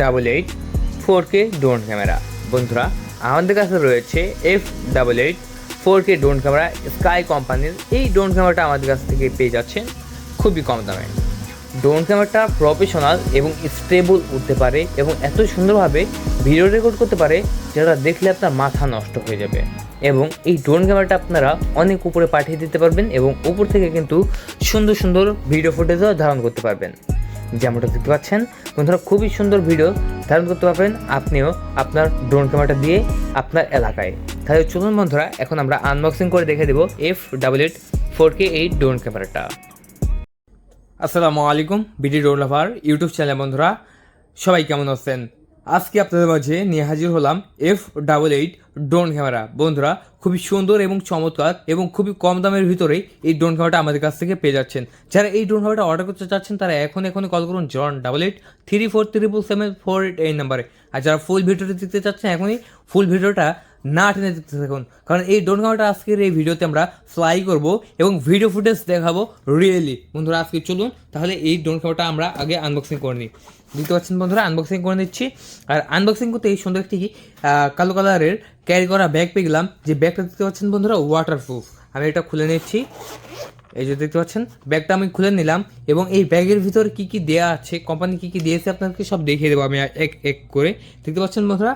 Double eight four K drone camera বন্ধুরা, আমাদের কাছে রয়েছে F double eight four K drone camera sky কোম্পানির এই ড্রোন ক্যামেরাটা আমাদের কাছ থেকে পেয়ে যাচ্ছেন খুবই কম দামে। ড্রোন ক্যামেরাটা প্রফেশনাল এবং স্টেবল উঠতে পারে এবং এত সুন্দরভাবে ভিডিও রেকর্ড করতে পারে, যেটা দেখলে আপনার মাথা নষ্ট হয়ে যাবে। এবং এই ড্রোন ক্যামেরাটা আপনারা অনেক উপরে পাঠিয়ে দিতে পারবেন এবং উপর থেকে কিন্তু সুন্দর সুন্দর ভিডিও ফুটেজও ধারণ করতে পারবেন। যেমনটা দেখতে পাচ্ছেন, বন্ধুরা খুবই সুন্দর ভিডিও ধারণ করতে পারবেন আপনিও আপনার ড্রোন ক্যামেরাটা দিয়ে আপনার এলাকায়। তাহলে চলুন বন্ধুরা, এখন আমরা আনবক্সিং করে দেখে দেবো F double eight four K eight drone ক্যামেরাটা আসসালামু আলাইকুম BD drone lover YouTube channel বন্ধুরা, সবাই কেমন আছেন? আজকে আপনাদের মাঝে নিয়ে হাজির হলাম F double eight drone camera বন্ধুরা, খুবই সুন্দর এবং চমৎকার এবং খুবই কম দামের ভিতরেই এই ড্রোন ক্যামেরাটা আমাদের কাছ থেকে পেয়ে যাচ্ছেন। যারা এই ড্রোন ক্যামেরাটা অর্ডার করতে চাচ্ছেন, তারা এখন এখনই কল করুন জন double eight three four triple seven four eight এই নাম্বারে আর যারা ফুল ভিডিওটি দেখতে চাচ্ছেন, এখনই ফুল ভিডিওটা না টেনে দেখতে থাকুন। কারণ এই ড্রোন ক্যামেরাটা আজকের এই ভিডিওতে আমরা ফ্লাই করব এবং ভিডিও ফুটেজ দেখাবো রিয়েলি বন্ধুরা, আজকে চলুন, তাহলে এই ড্রোন ক্যামেরাটা আমরা আগে আনবক্সিং করে নিই। দেখতে পাচ্ছেন বন্ধুরা আনবক্সিং করে নিচ্ছি। আর আনবক্সিং করতে এই সুন্দর একটি কালো কালারের ক্যারি করা ব্যাগ পেয়ে গেলাম। যে ব্যাগটা দেখতে পাচ্ছেন বন্ধুরা ওয়াটারপ্রুফ আমি এটা খুলে নিচ্ছি। এই যে দেখতে পাচ্ছেন ব্যাগটা আমি খুলে নিলাম এবং এই ব্যাগের ভিতর কি কি দেয়া আছে কোম্পানি কি কি দিয়েছে, আপনাদেরকে সব দেখিয়ে দেবো আমি এক এক করে। দেখতে পাচ্ছেন বন্ধুরা,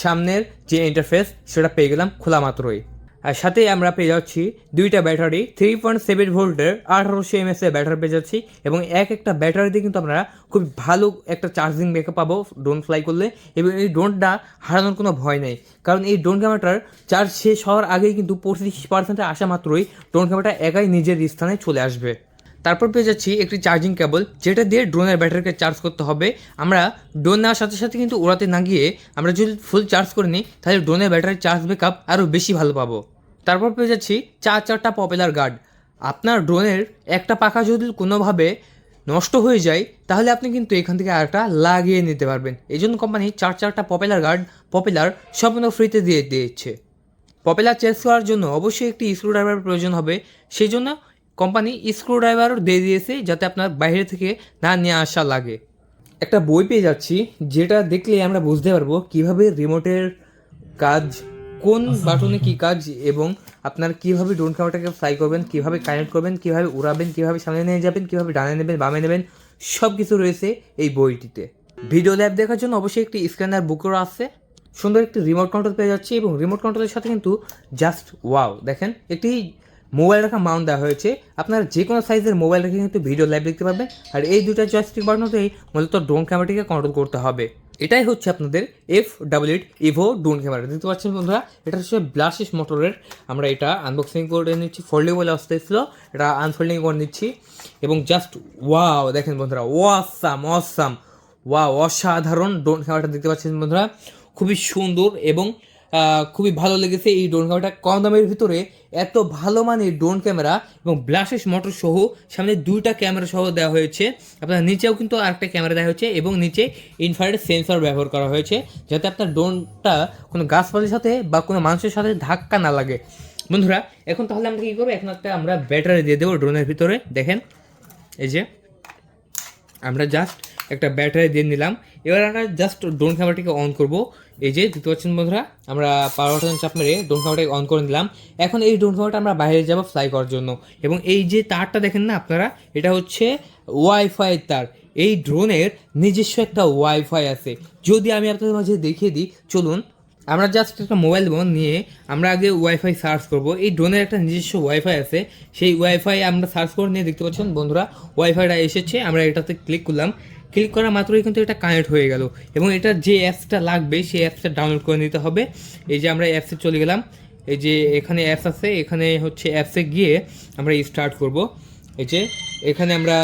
সামনের যে ইন্টারফেস সেটা পেয়ে গেলাম খোলা মাত্রই। আর সাথে আমরা পেয়ে যাচ্ছি দুইটা ব্যাটারি থ্রি পয়েন্ট সেভেন ভোল্টের আঠারোশো এমএস এর ব্যাটারি পেয়ে যাচ্ছি এবং এক একটা ব্যাটারিতে কিন্তু আমরা খুব ভালো একটা চার্জিং ব্যাকআপ পাবো ড্রোন ফ্লাই করলে এবং এই ড্রোনটা হারানোর কোনো ভয় নেই। কারণ এই ড্রোন ক্যামেরাটার চার্জ শেষ হওয়ার আগেই কিন্তু পঁচিশ পার্সেন্টে আসা মাত্রই ড্রোন ক্যামেরাটা একাই নিজের স্থানে চলে আসবে। তারপর পেয়ে যাচ্ছি একটি চার্জিং কেবল যেটা দিয়ে ড্রোনের ব্যাটারিকে চার্জ করতে হবে। আমরা ড্রোন নেওয়ার সাথে সাথে কিন্তু ওড়াতে না গিয়ে আমরা যদি ফুল চার্জ করে নিই, তাহলে ড্রোনের ব্যাটারির চার্জ ব্যাকআপ আরও বেশি ভালো পাবো। তারপর পেয়ে যাচ্ছি চার চারটা পপুলার গার্ড আপনার ড্রোনের একটা পাখা যদি কোনোভাবে নষ্ট হয়ে যায়, তাহলে আপনি কিন্তু এখান থেকে আরেকটা লাগিয়ে নিতে পারবেন। এই জন্য কোম্পানি চার চারটা পপুলার গার্ড পপুলার সম্পূর্ণ ফ্রিতে দিয়ে দিয়েছে। পপুলার চেঞ্জ করার জন্য অবশ্যই একটি স্ক্রু ড্রাইভার প্রয়োজন হবে। সেই জন্য কোম্পানি স্ক্রু ড্রাইভারও দিয়ে দিয়েছে যাতে আপনার বাইরে থেকে না নিয়ে আসা লাগে। একটা বই পেয়ে যাচ্ছি, যেটা দেখলে আমরা বুঝতে পারব কীভাবে রিমোটের কাজ কোন বাটনে কি কাজ এবং আপনার কীভাবে ড্রোন ক্যামেরাটাকে ফ্লাই করবেন কীভাবে কানেক্ট করবেন কীভাবে উড়াবেন কীভাবে সামনে নিয়ে যাবেন কীভাবে ডানে নেবেন বামে নেবেন সব কিছু রয়েছে এই বইটিতে। ভিডিও ল্যাব দেখার জন্য অবশ্যই একটি স্ক্যানার বুকও আছে। সুন্দর একটি রিমোট কন্ট্রোল পেয়ে যাচ্ছে এবং রিমোট কন্ট্রোলের সাথে কিন্তু জাস্ট ওয়াও দেখেন একটি মোবাইল রাখা মাউন্ট দেওয়া হয়েছে। আপনারা যে কোনো সাইজের মোবাইল রেখে কিন্তু ভিডিও লাইভ দেখতে পারবেন। আর এই দুইটা জয়স্টিক বাটনতেই মূলত ড্রোন ক্যামেরাটিকে কন্ট্রোল করতে হবে। এটাই হচ্ছে আপনাদের F double eight Evo drone camera দেখতে পাচ্ছেন বন্ধুরা, এটা হচ্ছে ব্লাশিস মোটরের আমরা এটা আনবক্সিং করে নিচ্ছি ফোল্ডেবল এসেছিল এটা আনফোল্ডিং করে নিচ্ছি এবং জাস্ট ওয়াও দেখেন বন্ধুরা ওয়াসাম অসাম ওয়া অসাধারণ ড্রোন ক্যামেরাটা দেখতে পাচ্ছেন বন্ধুরা। খুবই সুন্দর এবং খুবই ভালো লেগেছে এই ড্রোন ক্যামেরাটা কম দামের ভিতরে এত ভালো মানের ড্রোন ক্যামেরা এবং ব্লাশেস মোটর সহ সামনে দুইটা ক্যামেরা সহ দেওয়া হয়েছে। আপনার নিচেও কিন্তু আরেকটা ক্যামেরা দেওয়া হয়েছে এবং নিচে ইনফ্রারেড সেন্সর ব্যবহার করা হয়েছে যাতে আপনার ড্রোনটা কোনো গাছপালির সাথে বা কোনো মানুষের সাথে ধাক্কা না লাগে। বন্ধুরা, এখন তাহলে আমরা কী করব? এখন একটা আমরা ব্যাটারি দিয়ে দেবো ড্রোনের ভিতরে। দেখেন, এই যে, আমরা জাস্ট একটা ব্যাটারি দিয়ে নিলাম। এবার আমরা জাস্ট ড্রোন ক্যামেরাটিকে অন করব। এই যে, দেখতে পাচ্ছেন বন্ধুরা, আমরা পাওয়ার বাটন চাপ মেরে ড্রোন ক্যামেরাটাকে অন করে নিলাম। এখন এই ড্রোন ক্যামেরাটা আমরা বাইরে যাব ফ্লাই করার জন্য। এবং এই যে তারটা দেখেন না আপনারা, এটা হচ্ছে ওয়াইফাই তার। এই ড্রোনের নিজস্ব একটা ওয়াইফাই আছে। যদি আমি আপনাদের মাঝে দেখিয়ে দিই, চলুন, আমরা জাস্ট একটা মোবাইল ফোন নিয়ে আমরা আগে ওয়াইফাই সার্চ করব। এই ড্রোনের একটা নিজস্ব ওয়াইফাই আছে। সেই ওয়াইফাই আমরা সার্চ করে নিয়ে দেখতে পাচ্ছেন বন্ধুরা ওয়াইফাইটা এসেছে। আমরা এটাতে ক্লিক করলাম। ক্লিক করা মাত্রই কিন্তু এটা কানেক্ট হয়ে গেল। এবং এটা যে অ্যাপসটা লাগবে, সেই অ্যাপসটা ডাউনলোড করে নিতে হবে। এই যে আমরা অ্যাপসে চলে গেলাম। এই যে এখানে অ্যাপস আছে, এখানে হচ্ছে অ্যাপসে গিয়ে আমরা স্টার্ট করব। এই যে এখানে আমরা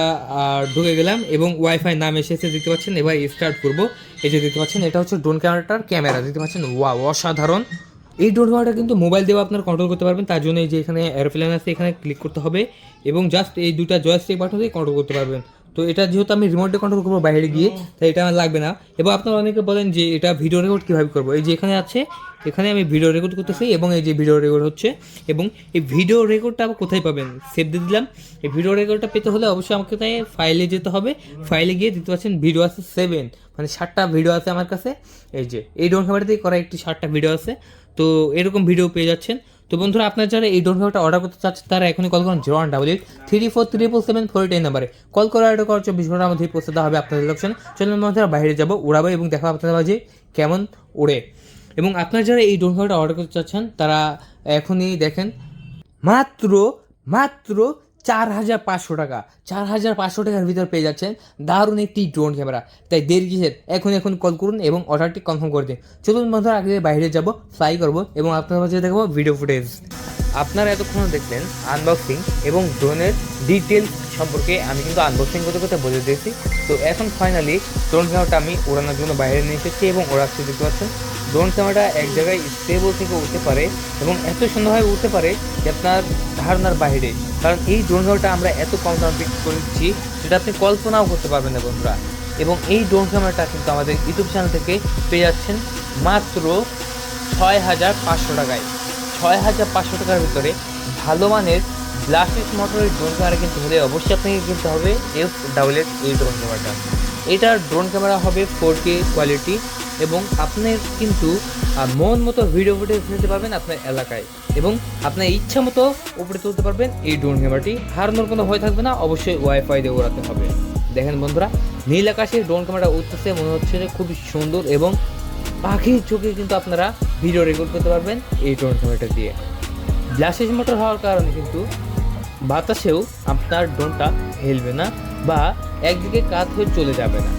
ঢুকে গেলাম এবং ওয়াইফাই নাম এসেছে, দেখতে পাচ্ছেন? এবার স্টার্ট করব। এই যে দেখতে পাচ্ছেন, এটা হচ্ছে ড্রোন ক্যামেরাটার ক্যামেরা দেখতে পাচ্ছেন? ওয়া অসাধারণ। এই ড্রোন ক্যামেরাটা কিন্তু মোবাইল দিয়ে আপনারা কন্ট্রোল করতে পারবেন। তার জন্য এই যে এখানে এরোপ্লেন আছে, এখানে ক্লিক করতে হবে। এবং জাস্ট এই দুটা জয়স্টিক বাটন দিয়ে কন্ট্রোল করতে পারবেন। তো এটা যেহেতু আমি রিমোটে কন্ট্রোল করব বাইরে গিয়ে তাই এটা আমার লাগবে না। এবং আপনারা অনেকে বলেন যে এটা ভিডিও রেকর্ড কীভাবে করব? এই যে এখানে আছে এখানে আমি ভিডিও রেকর্ড করতেছি এবং এই যে ভিডিও রেকর্ড হচ্ছে এবং এই ভিডিও রেকর্ডটা আবার কোথায় পাবেন? সেভ দিয়ে দিলাম। এই ভিডিও রেকর্ডটা পেতে হলে অবশ্যই আমাকে তাই ফাইলে যেতে হবে। ফাইলে গিয়ে দিতে পারছেন ভিডিও আছে সেভেন মানে ষাটটা ভিডিও আছে আমার কাছে। এই যে এই ড্রোন ক্যামেরা দিয়ে করা একটি ষাটটা ভিডিও আছে। তো এরকম ভিডিও পেয়ে যাচ্ছেন। তো বন্ধুরা, আপনারা যারা এই ড্রোন ক্যামেরাটা অর্ডার করতে চাচ্ছেন, তারা এখনই কল করুন zero one double eight three four triple seven four eight এই নাম্বারে। কল করে অর্ডার করার চব্বিশ ঘণ্টার মধ্যে পৌঁছে দেওয়া হবে আপনাদের লোকশন চলুন বন্ধুরা, বাইরে যাব, উড়াবো এবং দেখা আপনাদের মাঝে কেমন ওড়ে এবং আপনারা যারা এই ড্রোন ক্যামেরাটা অর্ডার করতে চাচ্ছেন, তারা এখনই দেখেন, মাত্র মাত্র চার হাজার পাঁচশো টাকা, চার হাজার পাঁচশো টাকার ভিতর পেয়ে যাচ্ছেন দারুণ একটি ড্রোন ক্যামেরা তাই দেরি কিসের? এখন এখন কল করুন এবং অর্ডারটি কনফার্ম করে দিন। চলুন বন্ধুরা, আগে বাইরে যাব ফ্লাই করব এবং আপনার কাছে দেখব ভিডিও ফুটেজ আপনারা এতক্ষণ দেখলেন আনবক্সিং এবং ড্রোনের ডিটেলস সম্পর্কে। আমি কিন্তু আনবক্সিং করতে করতে বলে দিয়েছি। তো এখন ফাইনালি ড্রোন ক্যামেরাটা আমি ওড়ানোর জন্য বাইরে নিয়ে এসেছি এবং ওড়াচ্ছি দেখতে পাচ্ছেন? ড্রোন ক্যামেরাটা এক জায়গায় স্টেবল থেকে উঠতে পারে এবং এত সুন্দরভাবে উঠতে পারে যে আপনার ধারণার বাইরে। কারণ এই ড্রোন ক্যামেরাটা আমরা এত কম দাম বিক্রি করেছি যেটা আপনি কল্পনাও করতে পারবেন না বন্ধুরা। এবং এই ড্রোন ক্যামেরাটা কিন্তু আমাদের ইউটিউব চ্যানেল থেকে পেয়ে যাচ্ছেন মাত্র ছয় হাজার পাঁচশো টাকায়। ছয় হাজার পাঁচশো টাকার ভিতরে ভালো মানের ব্লাস্টিস মোটরের ড্রোন ক্যামেরা কিন্তু হলে অবশ্যই আপনাকে কিনতে হবে এফ ডাবল এস এই ড্রোন ক্যামেরাটা। এটার ড্রোন ক্যামেরা হবে ফোর কে কোয়ালিটি এবং আপনার কিন্তু মন মতো ভিডিও ফুটেজ নিতে পারবেন আপনার এলাকায় এবং আপনার ইচ্ছা মতো উপরে তুলতে পারবেন এই ড্রোন ক্যামেরাটি। হারানোর কোনো ভয় থাকবে না, অবশ্যই ওয়াইফাই দিয়ে ওড়াতে হবে। দেখেন বন্ধুরা, নীল আকাশে ড্রোন ক্যামেরা উঠতেছে, মনে হচ্ছে যে খুবই সুন্দর এবং পাখির চোখে কিন্তু আপনারা ভিডিও রেকর্ড করতে পারবেন এই ড্রোন ক্যামেরাটা দিয়ে। গ্লাসেস মোটর হওয়ার কারণে কিন্তু বাতাসেও আপনার ড্রোনটা হেলবে না বা একদিকে কাত হয়ে চলে যাবে না।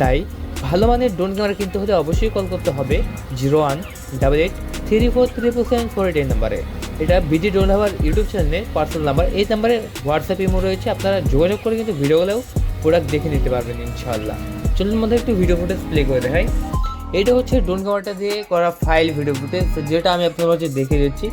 তাই ভালো মানের ড্রোন ক্যামেরা কিনতে হলে অবশ্যই কল করতে হবে zero one double eight three four triple seven four eight এই নাম্বারে এটা বিজি ড্রোন হাবার ইউটিউব চ্যানেলে পার্সোনাল নাম্বার এই নাম্বারে হোয়াটসঅ্যাপ ইমো রয়েছে, আপনারা যোগাযোগ করে কিন্তু ভিডিওগুলোও প্রোডাক্ট দেখে নিতে পারবেন ইনশাআল্লাহ। চলুন মধ্যে একটু ভিডিও ফুটেজ প্লে করে দেখাই। এটা হচ্ছে ড্রোন ক্যামেরাটা দিয়ে করা ফাইল ভিডিও ফুটেজ যেটা আমি আপনার কাছে দেখে দিচ্ছি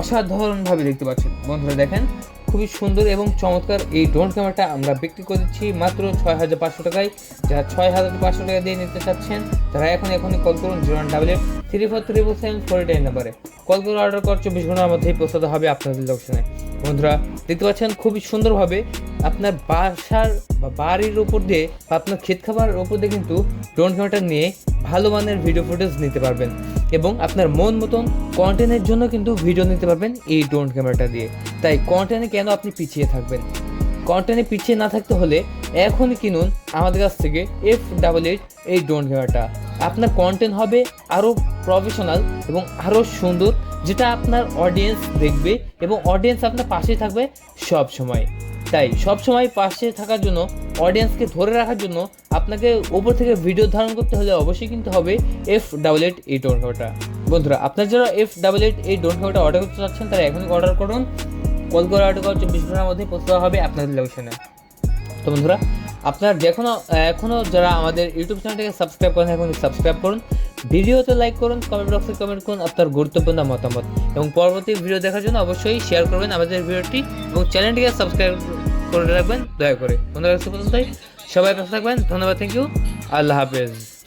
অসাধারণভাবে দেখতে পাচ্ছেন। বন্ধুরা দেখেন, খুবই সুন্দর এবং চমৎকার এই ড্রোন ক্যামেরাটা আমরা বিক্রি করে দিচ্ছি মাত্র ছয় হাজার পাঁচশো টাকায়। যারা ছয় হাজার পাঁচশো টাকা দিয়ে নিতে চাচ্ছেন, তারা এখন এখনই কল করুন zero one double eight three four three seven four eight নাম্বারে। কল করে অর্ডার করার চব্বিশ ঘণ্টার মধ্যেই পৌঁছাতে হবে আপনাদের লোকশনে বন্ধুরা, দেখতে পাচ্ছেন, খুবই সুন্দরভাবে আপনার বাসার বা বাড়ির ওপর দিয়ে বা আপনার ক্ষেত খাবারের ওপর দিয়ে কিন্তু ড্রোন ক্যামেরাটা নিয়ে ভালো মানের ভিডিও ফুটেজ নিতে পারবেন। এবং আপনার মন মতন কন্টেন্টের জন্য কিন্তু ভিডিও নিতে পারবেন এই ড্রোন ক্যামেরাটা দিয়ে। তাই কন্টেন্টে কেন আপনি পিছিয়ে থাকবেন? কন্টেন্টে পিছিয়ে না থাকতে হলে এখনই কিনুন আমাদের কাছ থেকে এফ ডাবল এইট এই ড্রোন ক্যামেরাটা আপনার কন্টেন্ট হবে আরও প্রফেশনাল এবং আরও সুন্দর, যেটা আপনার অডিয়েন্স দেখবে এবং অডিয়েন্স আপনার পাশেই থাকবে সব সময় তাই সব সময় পাশে থাকার জন্য অডিয়েন্সকে ধরে রাখার জন্য আপনাকে ওপর থেকে ভিডিও ধারণ করতে হলে অবশ্যই কিনতে হবে এফ ডাবল এইট এই ড্রোন ক্যামেরাটা বন্ধুরা, আপনার যারা এফ ডাবল এইট এই ড্রোন ক্যামেরাটা অর্ডার করতে চাচ্ছেন, তারা এখনই অর্ডার করুন। কল করে অর্ডার করার চব্বিশ ঘণ্টার মধ্যে পৌঁছতে হবে আপনাদের লোকেশনে তো বন্ধুরা, আপনার যেখনো এখনও যারা আমাদের ইউটিউব চ্যানেলটাকে সাবস্ক্রাইব করেন এখন সাবস্ক্রাইব করুন। ভিডিওতে লাইক করুন কমেন্ট বক্সে কমেন্ট করুন আপনার গুরুত্বপূর্ণ মতামত। এবং পরবর্তী ভিডিও দেখার জন্য অবশ্যই শেয়ার করবেন আমাদের ভিডিওটি এবং চ্যানেলটিকে সাবস্ক্রাইব করে রাখবেন দয়া করে। বন্ধুরা সবাই ব্যস্ত থাকবেন ধন্যবাদ থ্যাংক ইউ আল্লাহ হাফেজ।